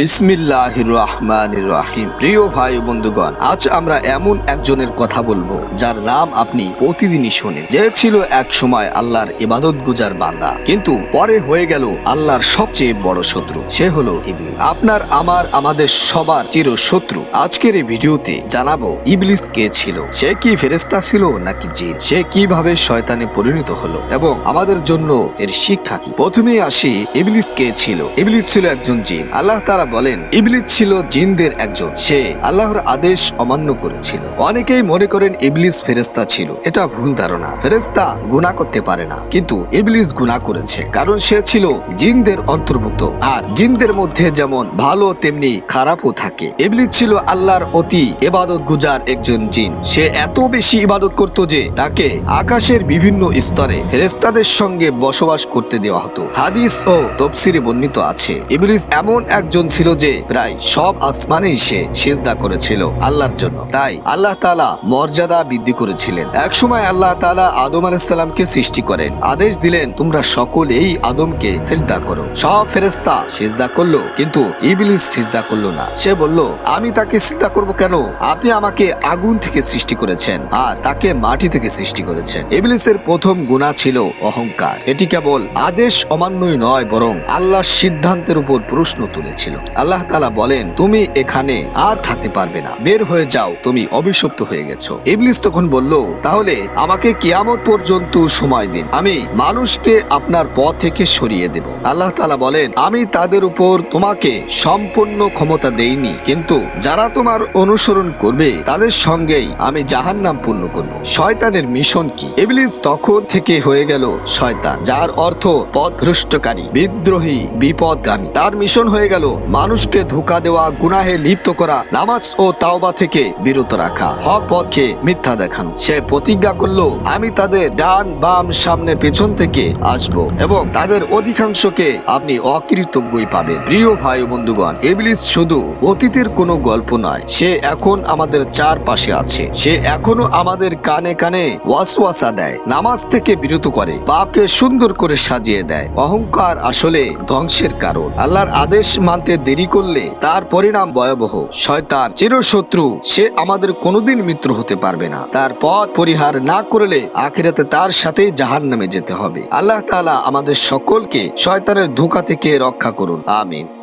বিসমিল্লাহ প্রিয় ভাই বন্ধুগণ, আজ আমরা এমন একজনের কথা বলব, যার নাম আপনি প্রতিদিনই শোনেন। যে ছিল এক সময় আল্লাহর ইবাদত গুজার বান্দা, কিন্তু পরে হয়ে গেল আল্লাহর সবচেয়ে বড় শত্রু, সে হলো ইবলিস। আপনার, আমার, আমাদের সবার চির শত্রু। আজকের এই ভিডিওতে জানাব ইবলিস কে ছিল, সে কি ফেরেস্তা ছিল নাকি জিন, সে কীভাবে শয়তানে পরিণত হলো এবং আমাদের জন্য এর শিক্ষা কি। প্রথমেই আসি ইবলিস কে ছিল। ইবলিস ছিল একজন জিন। আল্লাহ তারা বলেন, ইবলিস ছিল জিনদের একজন। সে আল্লাহর আদেশ অমান্য করেছিল। অনেকেই মনে করেন ইবলিস ফেরেস্তা ছিল। এটা ভুল ধারণা। ফেরেস্তা গুণা করতে পারে না। কিন্তু ইবলিস গুণা করেছে। কারণ সে ছিল জিনদের অন্তর্ভুক্ত। আর জিনদের মধ্যে যেমন ভালো, তেমনি খারাপও থাকে। ইবলিস ছিল আল্লাহর অতি ইবাদত গুজার একজন জিন। সে এত বেশি ইবাদত করত যে তাকে আকাশের বিভিন্ন স্তরে ফেরেস্তাদের সঙ্গে বসবাস করতে দেওয়া হতো। হাদিস ও তফসিরে বর্ণিত আছে, ইবলিস এমন একজন ছিল যে প্রায় সব আসমানেই সে সেজদা করেছিল আল্লাহর জন্য। তাই আল্লাহ তালা মর্যাদা বৃদ্ধি করেছিলেন। একসময় আল্লাহ তাআলা আদম আলাইসাল্লামকে সৃষ্টি করেন। আদেশ দিলেন, তোমরা সকলেই আদমকে সেজদা করো। সব ফেরেস্তা সেজদা করল, কিন্তু ইবলিস সিজদা করল না। সে বলল, আমি তাকে সিজদা করব কেন? আপনি আমাকে আগুন থেকে সৃষ্টি করেছেন আর তাকে মাটি থেকে সৃষ্টি করেছেন। ইবলিসের প্রথম গুণা ছিল অহংকার। এটি কেবল আদেশ অমান্যই নয়, বরং আল্লাহর সিদ্ধান্তের উপর প্রশ্ন তুলেছিল। আল্লাহ তালা বলেন, তুমি এখানে আর থাকতে পারবে না। বের হয়ে যাও, তুমি অভিশপ্ত হয়ে গেছো। ইবলিস তখন বলল, তাহলে আমাকে কিয়ামত পর্যন্ত সময় দিন। আমি মানুষকে আপনার পথ থেকে সরিয়ে দেব। আল্লাহ তালা বলেন, আমি তাদের উপর তোমাকে সম্পূর্ণ ক্ষমতা দেইনি। কিন্তু যারা তোমার অনুসরণ করবে, তাদের সঙ্গেই আমি জাহান্নাম পূর্ণ করব। শয়তানের মিশন কি? ইবলিস তখন থেকে হয়ে গেল শয়তান, যার অর্থ পথভ্রষ্টকারী, বিদ্রোহী, বিপদগামী। তার মিশন হয়ে গেল মানুষকে ধোকা দেওয়া, গুনাহে লিপ্ত করা, নামাজ ও তাওবা থেকে বিরত রাখা, হক পথকে মিথ্যা দেখানো। সে প্রতিজ্ঞা করল, আমি তাদের ডান বাম সামনে পেছন থেকে আসব এবং তাদের অধিকাংশকে আপনি অকৃতজ্ঞই পাবেন। প্রিয় ভাই বন্ধুগণ, ইবলিস শুধু অতীতের কোনো গল্প নয়, সে এখন আমাদের চারপাশে আছে। সে এখনও আমাদের কানে কানে ওয়াসওয়াসা দেয়, নামাজ থেকে বিরত করে, পাপকে সুন্দর করে সাজিয়ে দেয়। অহংকার আসলে ধ্বংসের কারণ। আল্লাহর আদেশ মানতে দেরি করলে তার পরিণাম ভয়াবহ। শয়তান চিরশত্রু, সে আমাদের কোনোদিন মিত্র হতে পারবে না। তার পথ পরিহার না করলে আখিরাতে তার সাথে জাহান নামে যেতে হবে। আল্লাহ তালা আমাদের সকলকে শয়তানের ধোকা থেকে রক্ষা করুন। আমিন।